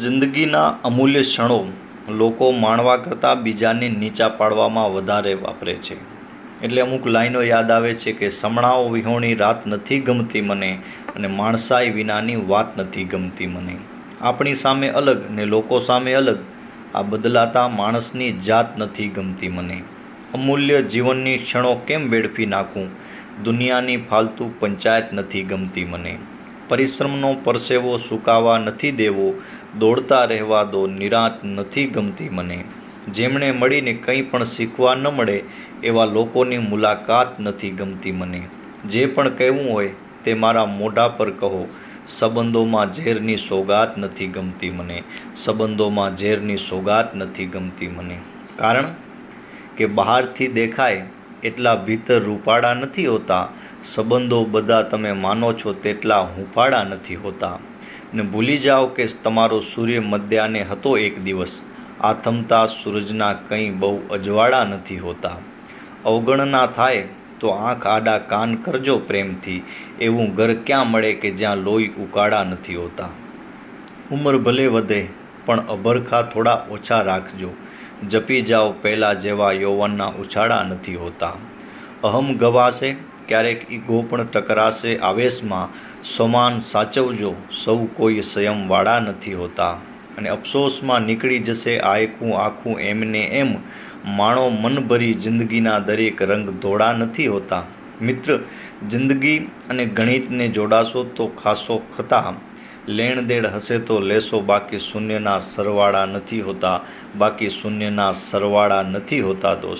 જિંદગીના અમૂલ્ય ક્ષણો લોકો માણવા કરતાં બીજાને નીચા પાડવામાં વધારે વાપરે છે. એટલે અમુક લાઈનો યાદ આવે છે કે સમણાઓ વિહોણી રાત નથી ગમતી મને અને માણસાઈ વિનાની વાત નથી ગમતી મને. આપણી સામે અલગ ને લોકો સામે અલગ, આ બદલાતા માણસની જાત નથી ગમતી મને. અમૂલ્ય જીવનની ક્ષણો કેમ વેડફી નાખું? દુનિયાની ફાલતુ પંચાયત નથી ગમતી મને. પરિશ્રમનો પરસેવો સુકાવા નથી દેવો, દોડતા રહેવા દો નિરાંત નથી ગમતી મને. જેમણે મળીને કંઈ પણ શીખવા ન મળે, એવા લોકોની મુલાકાત નથી ગમતી મને. જે પણ કહેવું હોય, તે મારા મોઢા પર કહો. સંબંધોમાં ઝેરની સોગાત નથી ગમતી મને. સંબંધોમાં ઝેરની સોગાત નથી ગમતી મને. કારણ કે બહારથી દેખાય એટલા ભીતર રૂપાળા નથી હોતા સંબંધો બધા તમે માનો છો તેટલા હુંફાળા નથી હોતા. ને ભૂલી જાઓ કે તમારો સૂર્ય મધ્યાને હતો એક દિવસ. આથમતા સૂરજના કંઈ બહુ અજવાળા નથી હોતા. અવગણના થાય તો આંખ આડા કાન કરજો પ્રેમથી. એવું ઘર ક્યાં મળે કે જ્યાં લોહી ઉકાળા નથી હોતા. ઉંમર ભલે વધે, પણ અભરખા થોડા ઓછા રાખજો. જપી જાઓ પહેલાં જેવા યૌવનના ઉછાળા નથી હોતા. અહમ ગવાશે ક્યારેક ઈગો પણ ટકરાશે આવેશમાં, સમાન સાચવજો, સૌ કોઈ સંયમવાળા નથી હોતા. અને અફસોસમાં નીકળી જશે આયખું આખું એમને એમ, માણો મનભરી જિંદગીના દરેક રંગ ધોળા નથી હોતા. મિત્ર, જિંદગી અને ગણિતને જોડાશો તો ખાસો ખતા. લેણ દેણ હશે તો લેશો, બાકી શૂન્યના સરવાળા નથી હોતા. બાકી શૂન્યના સરવાળા નથી હોતા દોસ્ત.